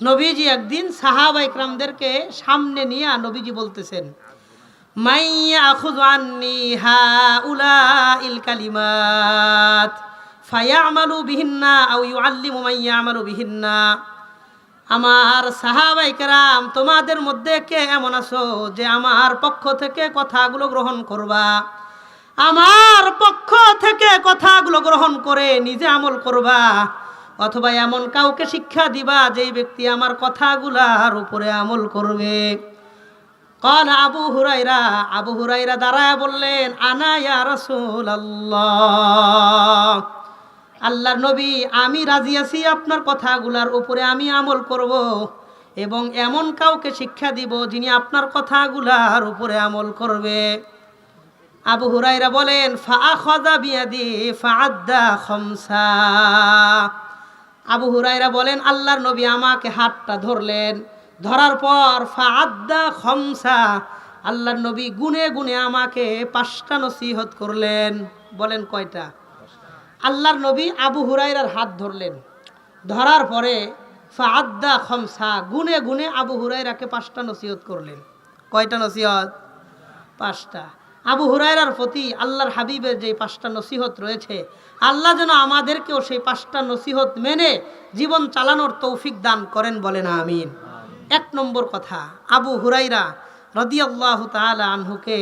নবীজি একদিন সাহাবা ইকরামদেরকে সামনে নিয়ে নবীজি বলতেছেন মাইয়া হাউলা ইল ইয়ামালু বিহিন্না। আমার সাহাবাইকেরাম তোমাদের মধ্যে কে এমন আছো যে আমার পক্ষ থেকে কথাগুলো গ্রহণ করবা? আমার পক্ষ থেকে কথাগুলো গ্রহণ করে নিজে আমল করবা? অথবা এমন কাউকে শিক্ষা দিবা যেই ব্যক্তি আমার কথাগুলার উপরে আমল করবে। কল আবু হুরাইরা আবু হুরাইরা দাঁড়ায় বললেন, আনা ইয়া রাসূলুল্লাহ, আল্লাহর নবী, আমি রাজি আছি আপনার কথাগুলার উপরে আমি আমল করব এবং এমন কাউকে শিক্ষা দিব যিনি আপনার কথাগুলার উপরে আমল করবে। আবু হুরাইরা বলেন ফাআখাযা বিয়াদি ফাআদ্দা খামসা। আবু হুরাইরা বলেন, আল্লাহর নবী আমাকে হাতটা ধরলেন। ধরার পর ফাআদ্দা খমসা। আল্লাহর নবী গুনে গুনে আমাকে পাঁচটা নসিহত করলেন। বলেন কয়টা? আল্লাহর নবী আবু হুরাইরার হাত ধরলেন। ধরার পরে ফাআদ্দা খমসা, গুনে গুনে আবু হুরাইরাকে পাঁচটা নসিহত করলেন। কয়টা নসিহত? পাঁচটা। আবু হুরায়রার প্রতি আল্লাহর হাবিবের যে পাঁচটা নসিহত রয়েছে, আল্লাহ যেন আমাদেরকেও সেই পাঁচটা নসিহত মেনে জীবন চালানোর তৌফিক দান করেন বলেন, আমিন। এক নম্বর কথা, আবু হুরাইরা রদিয়াল্লাহ তাআলা আনহুকে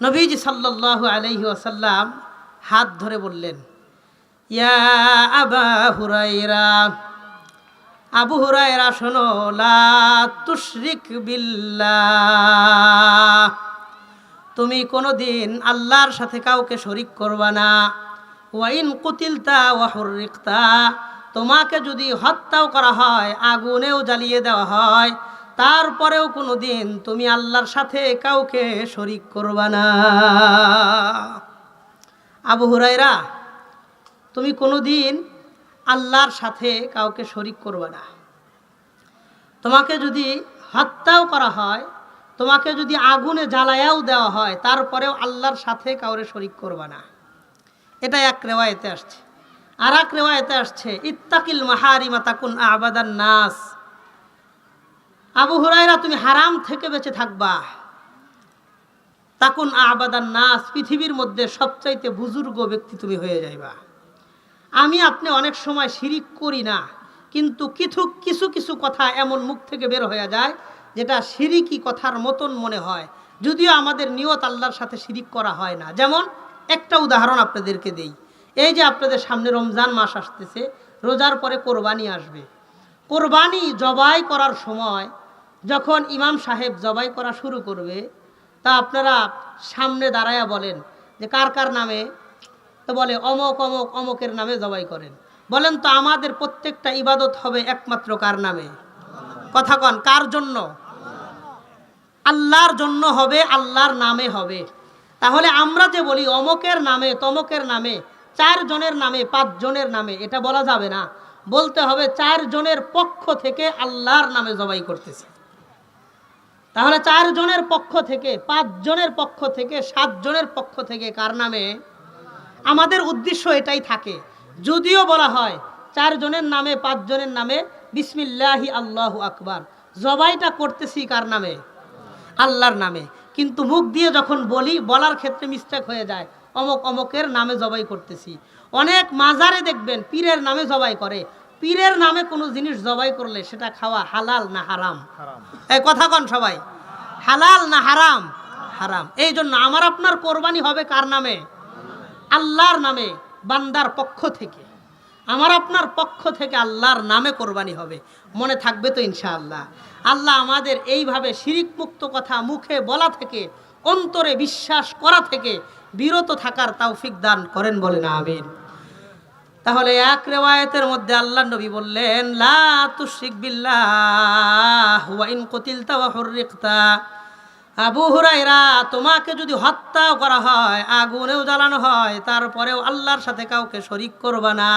নবীজি সাল্লাল্লাহু আলাইহি ওয়াসাল্লাম হাত ধরে বললেন, ইয়া আবা হুরাইরা আবু হুরায়রা শোনো, লা তুশরিক বিল্লাহ। তুমি কোনো দিন আল্লাহর সাথে কাউকে শরিক করবা না। ওয়াইন কুতিলতা ওয়াহুরিকতা তোমাকে যদি হত্যাও করা হয়, আগুনেও জ্বালিয়ে দেওয়া হয়, তারপরেও কোনো দিন তুমি আল্লাহর সাথে কাউকে শরিক করবা না। আবু হুরাইরা তুমি কোনো দিন আল্লাহর সাথে কাউকে শরিক করবা না। তোমাকে যদি হত্যাও করা হয় তোমাকে যদি আগুনে জ্বালায়াও দেওয়া হয়, তারপরেও আল্লাহর সাথে কাউরে শরিক করবে না। এটা এক রেওয়ায়তে আসছে। আর এক রেওয়ায়তে আসছে, ইত্তাকিল মাহারিমা তাকুন আবাদান নাস। আবু হুরাইরা তুমি হারাম থেকে বেঁচে থাকবা। তাকুন আবাদান নাস, পৃথিবীর মধ্যে সবচাইতে বুজুর্গ ব্যক্তি তুমি হয়ে যাইবা। আমি আপনি অনেক সময় শিরিক করি না, কিন্তু কিছু কিছু কিছু কথা এমন মুখ থেকে বের হয়ে যায় যেটা শিরিকি কথার মতন মনে হয়। যদিও আমাদের নিয়ত আল্লাহর সাথে শিরিক করা হয় না। যেমন একটা উদাহরণ আপনাদেরকে দেই। এই যে আপনাদের সামনে রমজান মাস আসতেছে, রোজার পরে কোরবানি আসবে। কোরবানি জবাই করার সময় যখন ইমাম সাহেব জবাই করা শুরু করবে, তা আপনারা সামনে দাঁড়ায়া বলেন যে কার কার নামে? তো বলে অমক অমক, অমকের নামে জবাই করেন। বলেন তো আমাদের প্রত্যেকটা ইবাদত হবে একমাত্র কার নামে? কথা কন, কার জন্য? আল্লাহর জন্য হবে, আল্লাহর নামে হবে। তাহলে আমরা যে বলি, অমকের নামে, তমকের নামে চার জনের নামে পাঁচ জনের নামে, এটা বলা যাবে না। বলতে হবে চার জনের পক্ষ থেকে আল্লাহর নামে জবাই করতেছে। তাহলে চার জনের পক্ষ থেকে পাঁচ জনের পক্ষ থেকে সাত জনের পক্ষ থেকে কার নামে? আমাদের উদ্দেশ্য এটাই থাকে। যদিও বলা হয় চার জনের নামে পাঁচ জনের নামে, বিসমিল্লাহি আল্লাহু আকবার। জবাইটা করতেছি কার নামে? আল্লাহর নামে। কিন্তু মুখ দিয়ে যখন বলি বলার ক্ষেত্রে মিস্টেক হয়ে যায়। অমক অমকের নামে জবাই করতেছি। অনেক মাজারে দেখবেন পীরের নামে জবাই করে। পীরের নামে কোনো জিনিস জবাই করলে সেটা খাওয়া হালাল না হারাম। এই কথা কন সবাই। হালাল না হারাম? হারাম। এই জন্য আমার আপনার কোরবানি হবে কার নামে? আল্লাহর নামে বান্দার পক্ষ থেকে। আমার আপনার পক্ষ থেকে আল্লাহর নামে কোরবানি হবে। মনে থাকবে তো ইনশাআল্লাহ। আল্লাহ আমাদের এইভাবে শিরিক মুক্ত কথা মুখে বলা থেকে, অন্তরে বিশ্বাস করা থেকে বিরত থাকার তৌফিক দান করেন বলে না আমিন। তাহলে এক রেওয়ায়তের মধ্যে আল্লাহ নবী বললেন আবু হুরাইরা তোমাকে যদি হত্যাও করা হয়, আগুনেও জ্বালানো হয়, তারপরেও আল্লাহর সাথে কাউকে শরিক করবা না।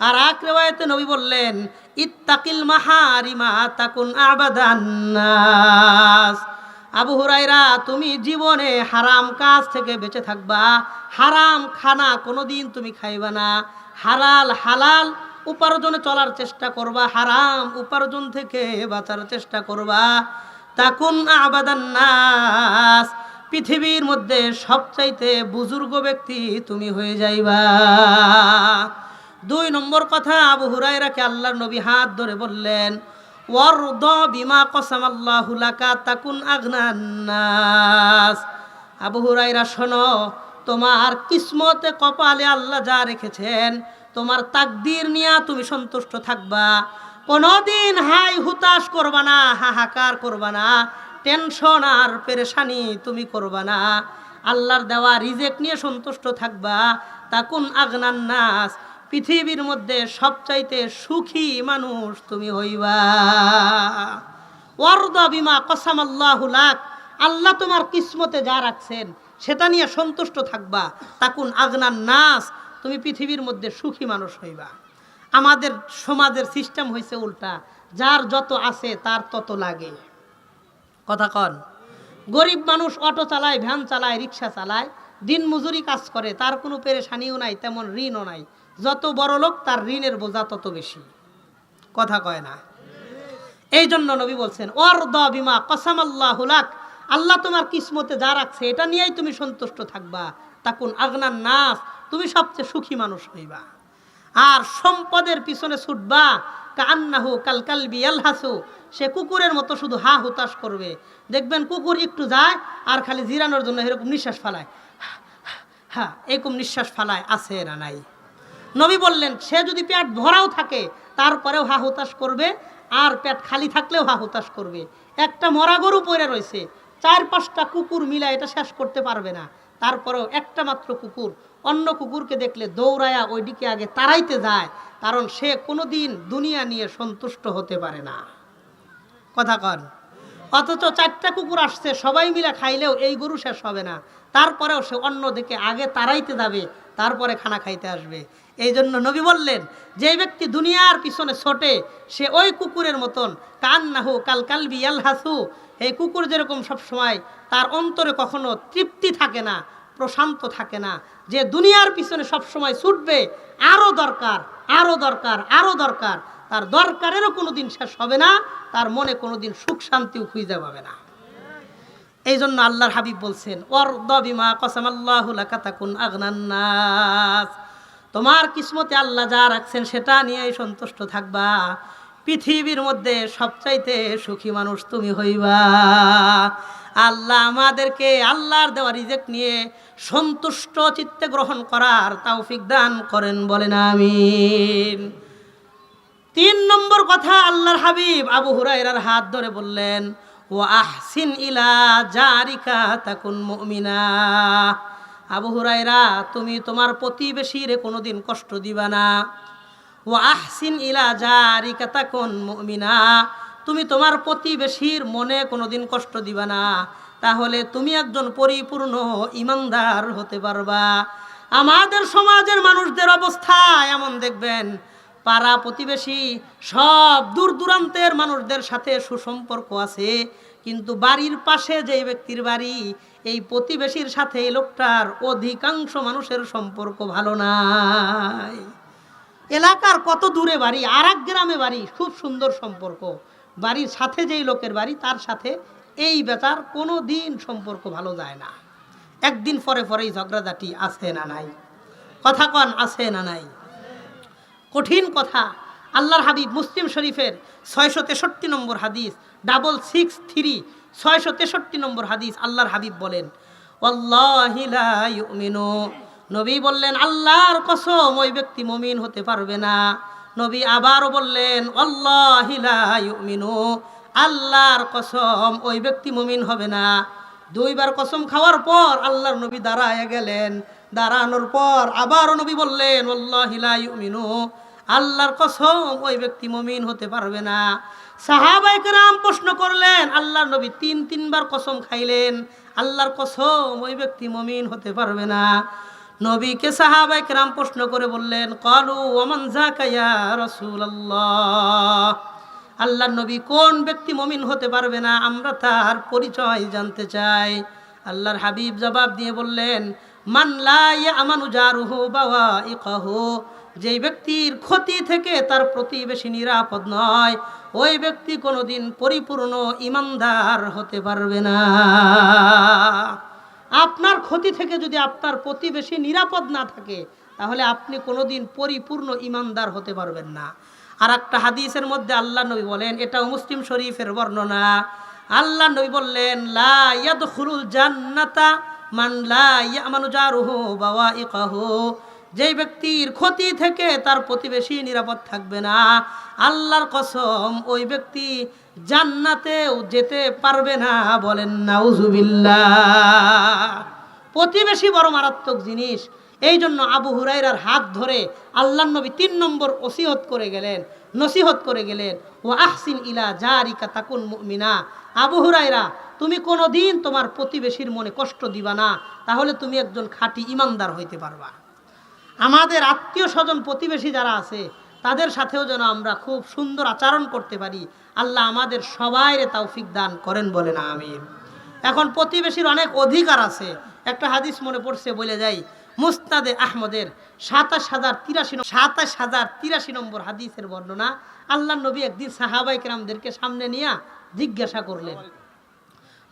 আর এক রেওয়ায়তে নবী বললেন, ইত্তাকিল মাহারিমা তাকুন আবাদান্নাস আবু হুরাইরা তুমি জীবনে হারাম কাজ থেকে বেঁচে থাকবা। হারাম খানা কোনোদিন তুমি খাইবা না। হালাল হালাল উপার্জনে চলার চেষ্টা করবা। হারাম উপার্জন থেকে বাঁচার চেষ্টা করবা। তাকুন আবাদান নাস। পৃথিবীর মধ্যে সবচাইতে বুজুর্গ ব্যক্তি তুমি হয়ে যাইবা। দুই নম্বর কথা, আবু হুরাইরাকে আল্লাহর নবী হাত ধরে বললেন, ওয়ারদ বিমা কসাম লাকা তাকুন আগনান নাস আবু হুরাইরা শোনো, তোমার কিসমতে কপালে আল্লাহ যা রেখেছেন, তোমার তাকদির নিয়ে তুমি সন্তুষ্ট থাকবা। কোনোদিন হাই হুতাশ করবা না, হাহাকার করবা না, টেনশন আর পেরেশানি তুমি করবা না। আল্লাহর দেওয়া রিজেক্ট নিয়ে সন্তুষ্ট থাকবা। তাকুন আগনান নাস পৃথিবীর মধ্যে সবচাইতে সুখী মানুষ তুমি হইবা। ওয়ারদা বিমা আল্লাহ তোমার কিসমতে যা রাখছেন, সেটা নিয়ে সন্তুষ্ট থাকবা। তাকুন আগনার নাস। তুমি পৃথিবীর মধ্যে সুখী মানুষ হইবা। আমাদের সমাজের সিস্টেম হয়েছে উল্টা। যার যত আছে, তার তত লাগে। কথা কন। গরিব মানুষ অটো চালায়, ভ্যান চালায়, রিক্সা চালায় দিন মজুরি কাজ করে, তার কোনো পেরেশানিও নাই, তেমন ঋণও নাই। যত বড় লোক, তার ঋণের বোঝা তত বেশি। কথা কয় না। এই জন্য নবী বলছেন ওর দ বিমা কসাম আল্লাহ আল্লাহ তোমার কিসমতে যা রাখছে, এটা নিয়েই তুমি সন্তুষ্ট থাকবা। তাকুন আগনার নাস, তুমি সবচেয়ে সুখী মানুষ হইবা। আর সম্পদের পিছনে ছুটবা কান্নাহু কালকাল বিয়ালহাসু সে কুকুরের মতো শুধু হা হুতাশ করবে। দেখবেন কুকুর একটু যায়, আর খালি জিরানোর জন্য এরকম নিঃশ্বাস ফালায়। হ্যাঁ এরকম নিঃশ্বাস ফালায়, আছে না নাই? নবী বললেন, সে যদি পেট ভরাও থাকে, তারপরেও হা হুতাশ করবে, আর পেট খালি থাকলেও হা হুতাশ করবে। একটা মরা গরু পড়ে রয়েছে, চার পাঁচটা কুকুর মিলা এটা শেষ করতে পারবে না। তারপরেও একটা মাত্র কুকুর, অন্য কুকুরকে দেখলে দৌড়ায়া ওইদিকে আগে তাড়াইতে যায়, কারণ সে কোনোদিন দুনিয়া নিয়ে সন্তুষ্ট হতে পারে না। কথা কন। অথচ চারটা কুকুর আসছে, সবাই মিলে খাইলেও এই গরু শেষ হবে না। তারপরেও সে অন্য দিকে আগে তাড়াইতে যাবে তারপরে খানা খাইতে আসবে। এই জন্য নবী বললেন, যে ব্যক্তি দুনিয়ার পিছনে ছোটে, সে ওই কুকুরের মতন কান নাহু কাল কালবি হাসু এই কুকুর যেরকম সব সময় তার অন্তরে কখনো তৃপ্তি থাকে না, প্রশান্ত থাকে না, যে দুনিয়ার পিছনে সব সময় ছুটবে আরও দরকার আরও দরকার আরও দরকার, তার দরকারেরও কোনো দিন শেষ হবে না, তার মনে কোনো দিন সুখ শান্তিও খুঁজে পাবে না। এই জন্য আল্লাহর হাবিব বলছেন ওর দবিমা কসাম আল্লাহ কাতাকুন আগনান্নাস তোমার কিসমতে আল্লাহ যা রাখছেন সেটা নিয়েই সন্তুষ্ট থাকবা। পৃথিবীর মধ্যে সবচাইতে সুখী মানুষ তুমি হইবা। আল্লাহ আমাদেরকে আল্লাহর দেওয়া রিজেক্ট নিয়ে সন্তুষ্ট চিত্তে গ্রহণ করার তৌফিক দান করেন বলেন, আমিন। তিন নম্বর কথা আল্লাহর হাবিব আবু হুরাইরার হাত ধরে বললেন ও আহসিন ইলা জারিকা তাকুন মুমিনা। আবু হুরাইরা তুমি তোমার প্রতিবেশীরে কোনোদিন কষ্ট দিবা না। ও আহসিন ইলা জারিকা তাকুন মুমিনা। তুমি তোমার প্রতিবেশীর মনে কোনোদিন কষ্ট দিবা না। তাহলে তুমি একজন পরিপূর্ণ ইমানদার হতে পারবা। আমাদের সমাজের মানুষদের অবস্থা এমন, দেখবেন। পাড়া প্রতিবেশী, সব দূর দূরান্তের মানুষদের সাথে সুসম্পর্ক আছে। কিন্তু বাড়ির পাশে যে ব্যক্তির বাড়ি, এই প্রতিবেশীর সাথে এই লোকটার অধিকাংশ মানুষের সম্পর্ক ভালো নাই। এলাকার কত দূরে বাড়ি আর গ্রামে বাড়ি, খুব সুন্দর সম্পর্ক। বাড়ির সাথে যেই লোকের বাড়ি, তার সাথে এই বেচার কোনো দিন সম্পর্ক ভালো যায় না। একদিন পরে পরেই ঝগড়াঝাটি আছে না নাই? কথা কন, আছে না নাই? কঠিন কথা আল্লাহর হাবিব মুসলিম শরীফের ছয়শো তেষট্টি নম্বর হাদিস ডাবল সিক্স থ্রি ছয়শো তেষট্টি নম্বর হাদিস আল্লাহর হাবিব বলেন, "ওয়াল্লাহি লা ইউমিনু।" নবী বললেন, আল্লাহর কসম, ওই ব্যক্তি মমিন হতে পারবে না নবী আবারও বললেন, "ওয়াল্লাহি লা ইউমিনু।" আল্লাহর কসম, ওই ব্যক্তি মমিন হবে না দুইবার কসম খাওয়ার পর আল্লাহর নবী দাঁড়ায় গেলেন দাঁড়ানোর পর আবারও নবী বললেন, "ওয়াল্লাহি লা ইউমিনু।" আল্লাহর কসম, ওই ব্যক্তি মমিন হতে পারবে না। সাহাবাই রাম প্রশ্ন করলেন, আল্লাহর নবী তিন, তিনবার কসম খাইলেন। আল্লাহর কসম, ওই ব্যক্তি মমিন হতে পারবে না। নবীকে সাহাবাই রাম প্রশ্ন করে বললেন, কলু ওমান রসুল রসুল্লাহ আল্লাহর নবী, কোন ব্যক্তি মমিন হতে পারবে না? আমরা তার পরিচয় জানতে চাই। আল্লাহর হাবিব জবাব দিয়ে বললেন ইকাহু যেই ব্যক্তির ক্ষতি থেকে তার প্রতিবেশী নিরাপদ নয়, ওই ব্যক্তি কোনোদিন পরিপূর্ণ ইমানদার হতে পারবে না। আপনার ক্ষতি থেকে যদি আপনার প্রতিবেশী নিরাপদ না থাকে, তাহলে আপনি কোনোদিন পরিপূর্ণ ইমানদার হতে পারবেন না। আর একটা হাদিসের মধ্যে আল্লাহ নবী বলেন, এটাও মুসলিম শরীফের বর্ণনা। আল্লাহ নবী বললেন, লা ইয়াদখুলুল জান্নাতা বাওয়াইকাহু। যেই ব্যক্তির ক্ষতি থেকে তার প্রতিবেশী নিরাপদ থাকবে না, আল্লাহর কসম, ওই ব্যক্তি জান্নাতেও যেতে পারবে না বলেন, নাউজুবিল্লাহ। প্রতিবেশী বড় মারাত্মক জিনিস এই জন্য আবু হুরাইরার হাত ধরে আল্লাহ নবী তিন নম্বর ওসিহত করে গেলেন, নসিহত করে গেলেন ও আহসিন ইলা জারিকা তাকুন মুমিনা। আবু হুরাইরা তুমি কোনো দিন তোমার প্রতিবেশীর মনে কষ্ট দিবা না, তাহলে তুমি একজন খাঁটি ইমানদার হইতে পারবা। আমাদের আত্মীয় স্বজন প্রতিবেশী যারা আছে, তাদের সাথেও যেন আমরা খুব সুন্দর আচরণ করতে পারি। আল্লাহ আমাদের সবাইরে তৌফিক দান করেন বলে না আমি এখন প্রতিবেশীর অনেক অধিকার আছে। একটা হাদিস মনে পড়ছে, বলে যাই মুস্তাদে আহমদের সাতাশ হাজার তিরাশি সাতাশ হাজার তিরাশি নম্বর হাদিসের বর্ণনা আল্লাহ নবী একদিন সাহাবাই কেরামদেরকে সামনে নিয়ে জিজ্ঞাসা করলেন।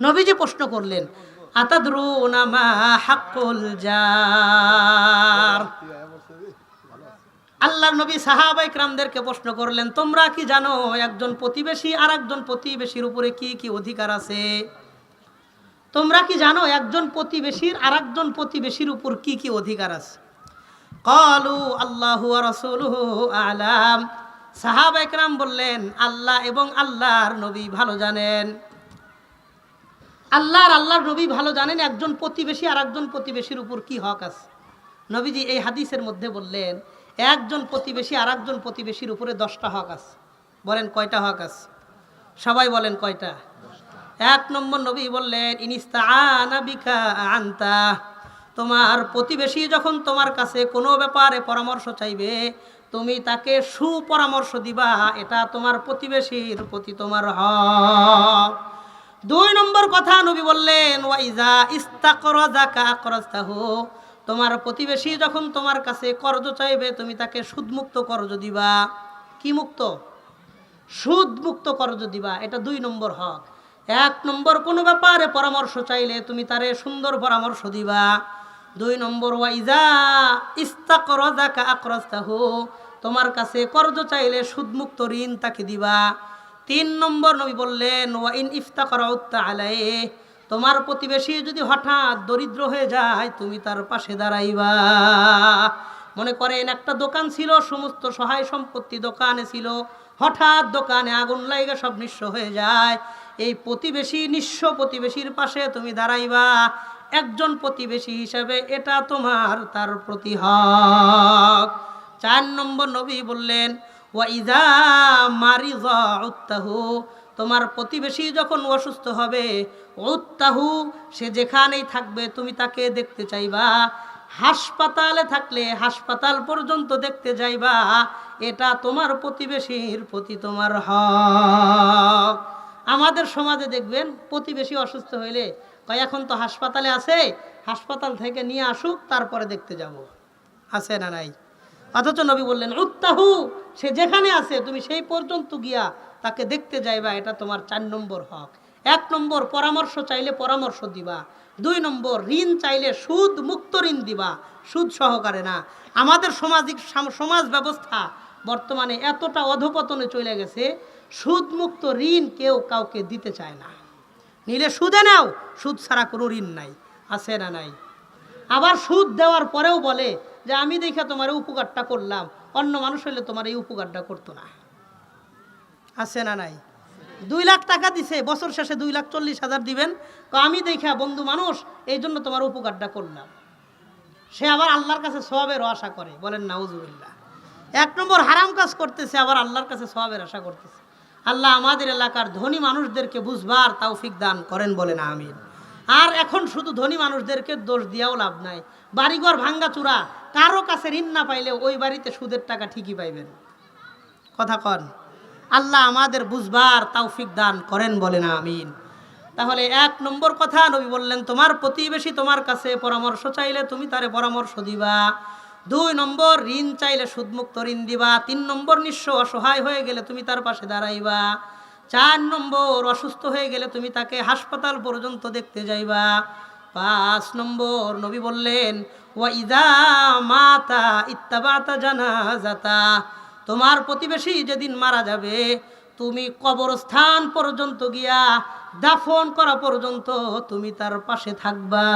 নবীজি প্রশ্ন করলেন আল্লাহর নবী সাহাবাই ক্রামদেরকে প্রশ্ন করলেন, তোমরা কি জানো একজন প্রতিবেশী আর একজন প্রতিবেশীর উপরে কি কি অধিকার আছে? তোমরা কি জানো একজন প্রতিবেশীর আর একজন প্রতিবেশীর উপর কি কি অধিকার আছে? কলু আল্লাহ আলাম। সাহাব একরাম বললেন, আল্লাহ এবং আল্লাহর নবী ভালো জানেন। আল্লাহর আল্লাহর নবী ভালো জানেন, একজন প্রতিবেশী আর একজন প্রতিবেশীর উপর কি হক আছে? নবীজি এই হাদিসের মধ্যে বললেন, একজন প্রতিবেশী আর একজন প্রতিবেশীর উপরে দশটা হক আছে। বলেন কয়টা হক আছে? সবাই বলেন কয়টা? এক নম্বর নবী বললেন ইনিস্তা তোমার প্রতিবেশী যখন তোমার কাছে কোনো ব্যাপারে পরামর্শ চাইবে, তুমি তাকে সুপরামর্শ দিবা, এটা তোমার প্রতিবেশীর প্রতি তোমার হক। দুই নম্বর কথা নবী বললেন ওয়াইজা ইস্তাকরাজাকা আকরাজতাহু তোমার প্রতিবেশী যখন তোমার কাছে কর্জ চাইবে, তুমি তাকে সুদমুক্ত কর্জ দিবা। কি মুক্ত? সুদমুক্ত কর্জ দিবা, এটা দুই নম্বর হক। এক নম্বর কোনো ব্যাপারে পরামর্শ চাইলে তুমি তারে সুন্দর পরামর্শ দিবা। দুই নম্বর ওয়াইজা ইস্তাকরাজাকা আকরাজতাহু তোমার কাছে কর্জ চাইলে সুদমুক্ত ঋণ তাকে দিবা। তিন নম্বর, নবী বললেন, ওয়া ইন ইফতাকরা উত্তা আলাই তোমার প্রতিবেশী যদি হঠাৎ দরিদ্র হয়ে যায়, তুমি তার পাশে দাঁড়াইবা। মনে করেন, একটা দোকান ছিল, সমস্ত সহায় সম্পত্তি দোকানে ছিল। হঠাৎ দোকানে আগুন লাগে সব নিঃস্ব হয়ে যায়। এই প্রতিবেশী নিঃস্ব প্রতিবেশীর পাশে তুমি দাঁড়াইবা। একজন প্রতিবেশী হিসাবে এটা তোমার তার প্রতি হক চার নম্বর নবী বললেন তোমার প্রতিবেশী যখন অসুস্থ হবে, উত্তাহু, সে যেখানেই থাকবে, তুমি তাকে দেখতে চাইবা। হাসপাতালে থাকলে হাসপাতাল পর্যন্ত দেখতে যাইবা, এটা তোমার প্রতিবেশীর প্রতি তোমার হক। আমাদের সমাজে দেখবেন, প্রতিবেশী অসুস্থ হইলে কয় এখন তো হাসপাতালে আছে, হাসপাতাল থেকে নিয়ে আসুক, তারপরে দেখতে যাব। আছে না নাই? অথচ নবী বললেন, উত্তাহু, সে যেখানে আছে, তুমি সেই পর্যন্ত গিয়া তাকে দেখতে যাইবা, এটা তোমার চার নম্বর হক। এক নম্বর পরামর্শ চাইলে পরামর্শ দিবা, দুই নম্বর ঋণ চাইলে সুদ মুক্ত ঋণ দিবা, সুদ সহকারে না। আমাদের সামাজিক সাম- সমাজ ব্যবস্থা বর্তমানে এতটা অধপতনে চলে গেছে সুদ মুক্ত ঋণ কেউ কাউকে দিতে চায় না। নিলে সুদে নাও, সুদ ছাড়া কোনো ঋণ নাই, আছে না নাই। আবার সুদ দেওয়ার পরেও বলে যে, আমি দেখে তোমার উপকারটা করলাম, অন্য মানুষ হলে তোমার এই উপকারটা করতো না। আছে না নাই? দুই লাখ টাকা দিছে, বছর শেষে দুই লাখ চল্লিশ হাজার দিবেন। তো আমি দেখা বন্ধু মানুষ, এই জন্য তোমার উপকারটা করলাম। সে আবার আল্লাহর কাছে সবের আশা করে, বলেন, নাউজুবিল্লাহ। এক নম্বর হারাম কাজ করতেছে, আবার আল্লাহর কাছে সবের আশা করতেছে। আল্লাহ আমাদের এলাকার ধনী মানুষদেরকে বুঝবার তাওফিক দান করেন বলেন, আমিন। আর এখন শুধু ধনী মানুষদেরকে দোষ দিয়াও লাভ নাই। বাড়িঘর ভাঙ্গা চূড়া, কারও কাছে ঋণ না পাইলে ওই বাড়িতে সুদের টাকা ঠিকই পাইবেন। কথা কন, আল্লাহ আমাদের বুঝবার তাওফিক দান করেন বলেন, আমিন। তাহলে এক নম্বর কথা নবী বললেন, তোমার প্রতিবেশী তোমার কাছে পরামর্শ চাইলে তুমি তারে পরামর্শ দিবা। দুই নম্বর, ঋণ চাইলে সুদমুক্ত ঋণ দিবা। তিন নম্বর, নিঃস্ব অসহায় হয়ে গেলে তুমি তার পাশে দাঁড়াইবা। চার নম্বর, অসুস্থ হয়ে গেলে তুমি তাকে হাসপাতাল পর্যন্ত দেখতে যাইবা। পাঁচ নম্বর, নবী বললেন ওয়া ইদা মাতা ইত্তাবাতা জানাজাতা। তোমার প্রতিবেশী যেদিন মারা যাবে, তুমি কবরস্থান পর্যন্ত গিয়া দাফন করা পর্যন্ত তুমি তার পাশে থাকবা।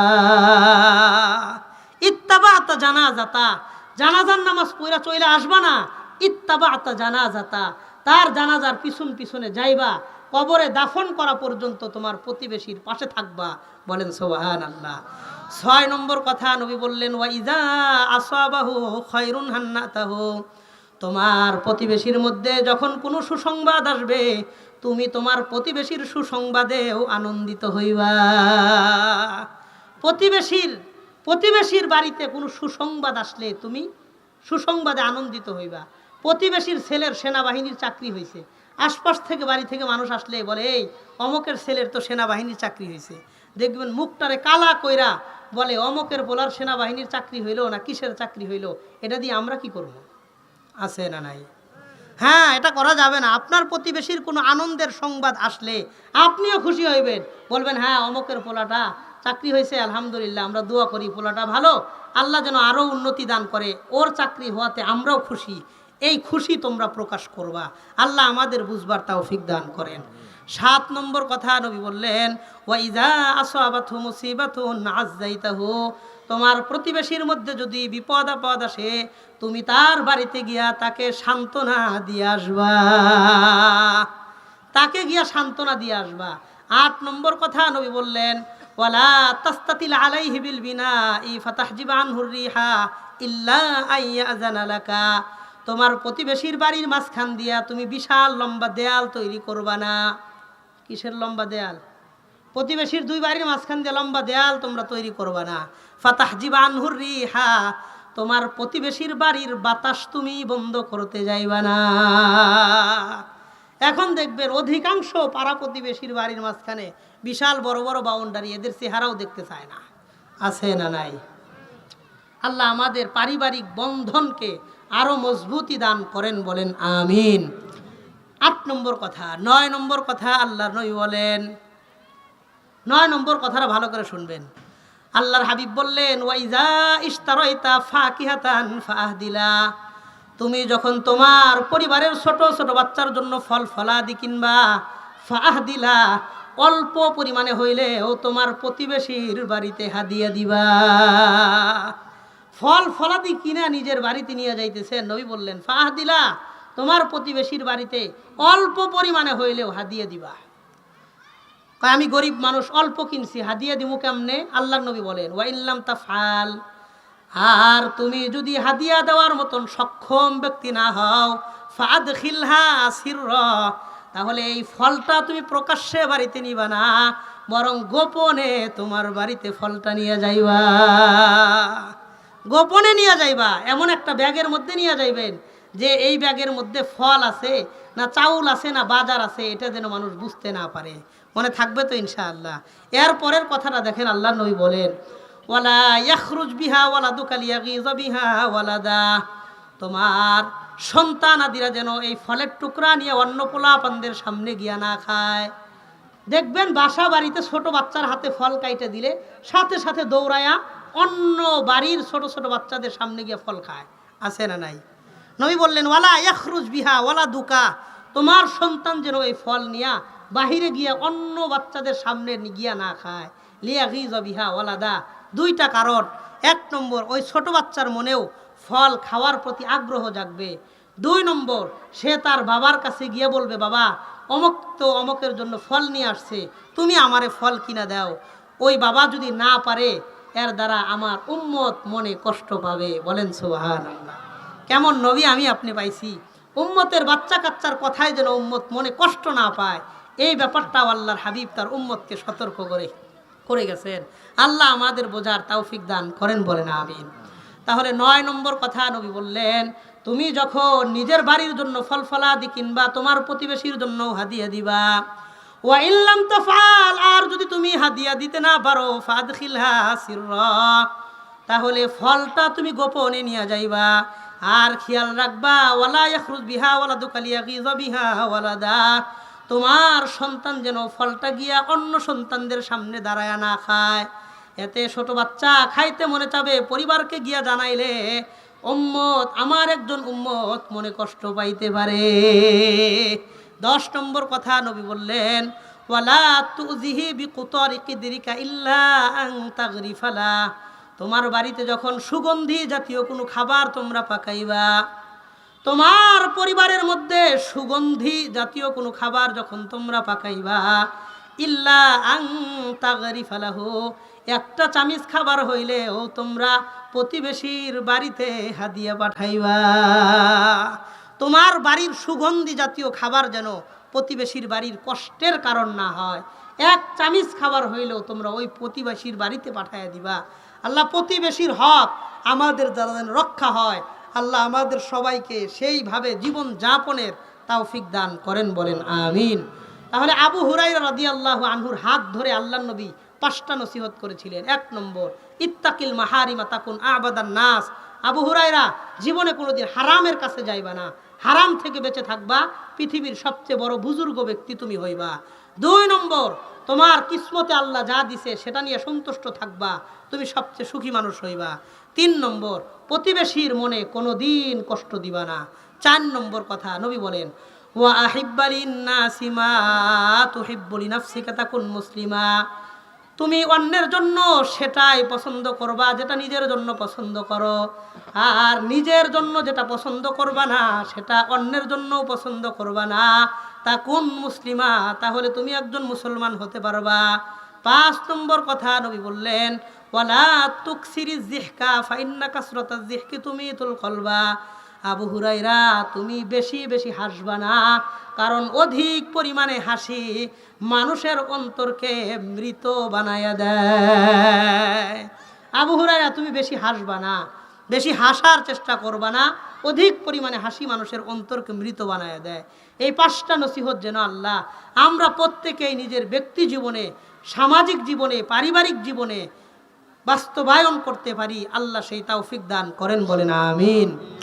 ইত্তাবা আতা জানা যাতা জানাজার নামাজ পইরা চইলে আসবা না। ইত্তাবা আতা জানা যাতা তার জানাজার পিছন পিছনে যাইবা। কবরে দাফন করা পর্যন্ত তোমার প্রতিবেশীর পাশে থাকবা। বলেন সোহান আল্লাহ ছয় নম্বর কথা নবী বললেন, ওয়া ইজা আসাবাহু খয়রুন হান্নাতাহু। তোমার প্রতিবেশীর মধ্যে যখন কোনো সুসংবাদ আসবে, তুমি তোমার প্রতিবেশীর সুসংবাদেও আনন্দিত হইবা। প্রতিবেশীর প্রতিবেশীর বাড়িতে কোনো সুসংবাদ আসলে তুমি? সুসংবাদে আনন্দিত হইবা। প্রতিবেশীর ছেলের সেনাবাহিনীর চাকরি হয়েছে আশপাশ থেকে বাড়ি থেকে মানুষ আসলে বলে, এই, অমকের ছেলের তো সেনাবাহিনীর চাকরি হয়েছে দেখবেন মুখটারে কালা কইরা বলে, অমকের বলার সেনাবাহিনীর চাকরি হইল না কিসের চাকরি হইল? এটা দিয়ে আমরা কি করব? আছে না নাই? হ্যাঁ এটা করা যাবে না। আপনার প্রতিবেশীর কোনো আনন্দের সংবাদ আসলে, আপনিও খুশি হইবেন। বলবেন হ্যাঁ অমকের পোলাটা চাকরি হয়েছে, আলহামদুলিল্লাহ, আমরা দোয়া করি, পোলাটা ভালো। আল্লাহ যেন আরও উন্নতি দান করে, ওর চাকরি হওয়াতে আমরাও খুশি। এই খুশি তোমরা প্রকাশ করবা। আল্লাহ আমাদের বুঝবার তৌফিক দান করেন। সাত নম্বর কথা নবী বললেন, ওয়াইজা আসাবাথু মুসিবাতুন আযাইতাহু তোমার প্রতিবেশীর মধ্যে যদি বিপদ আপদ আসে, তুমি তার বাড়িতে গিয়া তাকে সান্ত্বনা দিয়ে আসবা। তাকে গিয়া সান্ত্বনা দিয়ে আসবা। আট নম্বর কথা নবী বললেন ওয়ালা তাস্তাতিল আলাইহি বিল বিনা ই ফাতাহজিবা আনহুর রিহা ইল্লা আইয়াজানা লাকা। তোমার প্রতিবেশীর বাড়ির মাঝখান দিয়া তুমি বিশাল লম্বা দেয়াল তৈরি করবা না। কিসের লম্বা দেয়াল? প্রতিবেশীর দুই বাড়ির মাঝখান দিয়ে লম্বা দেয়াল তোমরা তৈরি করবা না। ফাতাহজিবা আনহুর রিহা। তোমার প্রতিবেশীর বাড়ির বাতাস তুমি বন্ধ করতে যাইবা না। এখন দেখবেন অধিকাংশ পাড়া প্রতিবেশীর বাড়ির মাঝখানে বিশাল বড় বড় বাউন্ডারি এদের চেহারাও দেখতে চায় না। আছে না নাই? আল্লাহ আমাদের পারিবারিক বন্ধনকে আরও মজবুতি দান করেন বলেন, আমিন। আট নম্বর কথা, নয় নম্বর কথা আল্লাহ নই বলেন, নয় নম্বর কথাটা ভালো করে শুনবেন। আল্লাহর হাবিব বললেন ওয়াইজা ইস্তারয়তা ফাকিহাতান ফাহদিলা। তুমি যখন তোমার পরিবারের ছোট ছোট বাচ্চার জন্য ফল ফলাদি কিনবা, ফাহদিলা অল্প পরিমাণে হইলেও তোমার প্রতিবেশীর বাড়িতে হাদিয়া দিবা। ফল ফলাদি কিনা নিজের বাড়িতে নিয়ে যাইতেছে, নবী বললেন ফাহ দিলা তোমার প্রতিবেশীর বাড়িতে অল্প পরিমাণে হইলেও হাদিয়া দিবা। আমি গরিব মানুষ, অল্প কিনছি হাদিয়া দিমু কেমনে? আল্লাহ নবী বলেন ওয়াইল্লাম তাফাল আর তুমি যদি হাদিয়া দেওয়ার মতন সক্ষম ব্যক্তি না হও ফাদ খিলহা সির তাহলে এই ফলটা তুমি প্রকাশ্যে বাড়িতে নিবা না, বরং গোপনে তোমার বাড়িতে ফলটা নিয়ে যাইবা। গোপনে নিয়ে যাইবা, এমন একটা ব্যাগের মধ্যে নিয়ে যাইবেন যে এই ব্যাগের মধ্যে ফল আছে না চাউল আছে না বাজার আছে, এটা যেন মানুষ বুঝতে না পারে। মনে থাকবে তো ইনশাআল্লাহ। এর পরের কথাটা দেখেন আল্লাহ নবী বলেন, ওয়ালা ইয়াখরুজ বিহা ওয়ালা দুকালিয়া গিজা বিহা ওয়ালাদা। তোমার সন্তান আদিরা যেন এই ফলের টুকরা নিয়ে অন্য পোলাপানদের সামনে গিয়া না খায়। দেখবেন বাসা বাড়িতে ছোট বাচ্চার হাতে ফল কাইটে দিলে সাথে সাথে দৌড়ায়া অন্য বাড়ির ছোট ছোট বাচ্চাদের সামনে গিয়ে ফল খায়। আছে না নাই? নবী বললেন, ওয়ালা ইয়াখরুজ বিহা, ওয়ালা দুকা। তোমার সন্তান যেন এই ফল নিয়া বাহিরে গিয়া অন্য বাচ্চাদের সামনে গিয়া না খায়। লিয়া গিজ বিহা ওয়ালাদা দুইটা কারণ। এক নম্বর, ওই ছোট বাচ্চার মনেও ফল খাওয়ার প্রতি আগ্রহ জাগবে। দুই নম্বর, সে তার বাবার কাছে গিয়ে বলবে, বাবা, অমক তো অমকের জন্য ফল নিয়ে আসছে, তুমি আমারে ফল কিনা দাও। ওই বাবা যদি না পারে, এর দ্বারা আমার উম্মত মনে কষ্ট পাবে। বলেন সোহান কেমন নবী আমি আপনি পাইছি। উম্মতের বাচ্চা কাচ্চার কথায় যেন উম্মত মনে কষ্ট না পায়। এই ব্যাপারটাও আল্লাহর হাবিব তার উম্মতকে সতর্ক করে করে গেছেন। আল্লাহ আমাদের বোঝার তৌফিক দান করেন বলেন, আমিন। তাহলে নয় নম্বর কথা নবী বললেন, তুমি যখন নিজের বাড়ির জন্য ফল ফলাদি কিনবা, তোমার প্রতিবেশীর জন্য হাদিয়া দিবা। ওয়া ইল্লাম তাফআল, আর যদি তুমি হাদিয়া দিতে না পারো, ফাদখিলহা তাহলে ফলটা তুমি গোপনে নিয়ে যাইবা। আর খেয়াল রাখবা, ওয়ালা ইয়াখরুজ বিহা ওয়ালা দুকালিয়া গিজা বিহা ওয়ালা দা তোমার সন্তান যেন ফলটা গিয়া অন্য সন্তানদের সামনে দাঁড়ায় না খায়। এতে ছোট বাচ্চা খাইতে মনে চাবে, পরিবারকে গিয়া জানাইলে, উম্মত, আমার একজন উম্মত মনে কষ্ট পাইতে পারে। দশ নম্বর কথা নবী বললেন দিরিকা ইল্লা আং তোমার বাড়িতে যখন সুগন্ধি জাতীয় কোনো খাবার তোমরা পাকাইবা, তোমার পরিবারের মধ্যে সুগন্ধি জাতীয় কোনো খাবার যখন তোমরা পাকাইবা, ইল্লা আং তাগারি ফালাহু একটা চামিচ খাবার হইলে ও তোমরা প্রতিবেশীর বাড়িতে হাদিয়া পাঠাইবা। তোমার বাড়ির সুগন্ধি জাতীয় খাবার যেন প্রতিবেশীর বাড়ির কষ্টের কারণ না হয়। এক চামিচ খাবার হইলেও তোমরা ওই প্রতিবেশীর বাড়িতে পাঠাইয়া দিবা। আল্লাহ প্রতিবেশীর হক আমাদের দ্বারা যেন রক্ষা হয়। আল্লাহ আমাদের সবাইকে সেইভাবে জীবন যাপনের তৌফিক দান করেন বলেন, আমিন। তাহলে আবু হুরাই রাদি আল্লাহ আনহুর হাত ধরে আল্লাহ নবী পাঁচটা নসিহত করেছিলেন। এক নম্বর, ইত্তাকিল মাহারিমা তাকুন আবাদান নাস। আবু হুরাইরা জীবনে কোনোদিন হারামের কাছে যাইবা না। হারাম থেকে বেঁচে থাকবা, পৃথিবীর সবচেয়ে বড় বুজুর্গ ব্যক্তি তুমি হইবা। দুই নম্বর, তোমার কিসমতে আল্লাহ যা দিছে সেটা নিয়ে সন্তুষ্ট থাকবা, তুমি সবচেয়ে সুখী মানুষ হইবা। তিন নম্বর, প্রতিবেশীর মনে কোনো দিন কষ্ট দিবা না। চার নম্বর কথা, নবী বলেন, ওয়া আহিব্বালিন নাসিমা তুহিব্বুলি নাফসিকা তাকুন মুসলিমা। তুমি অন্যের জন্য সেটাই পছন্দ করবা, যেটা নিজের জন্য পছন্দ করো। আর নিজের জন্য যেটা পছন্দ করবা না, সেটা অন্যের জন্যও পছন্দ করবা না। তা কোন মুসলিমা? তাহলে তুমি একজন মুসলমান হতে পারবা। পাঁচ নম্বর কথা নবী বললেন, ওয়ালা তুকসিরি জিহকা, ফাইন্না কাসরতা জিহকি তুমি তুল কলবা। আবু হুরাইরা তুমি বেশি বেশি হাসবা না। কারণ অধিক পরিমাণে হাসি মানুষের অন্তরকে মৃত বানায়া দেয়। আবু হুরাইরা তুমি বেশি হাসবা না। বেশি হাসার চেষ্টা করবা না। অধিক পরিমাণে হাসি মানুষের অন্তরকে মৃত বানায় দেয়। এই পাঁচটা নসিহত যেন আল্লাহ আমরা প্রত্যেকেই নিজের ব্যক্তি জীবনে, সামাজিক জীবনে, পারিবারিক জীবনে বাস্তবায়ন করতে পারি। আল্লাহ সেই তৌফিক দান করেন বলেন, আমিন।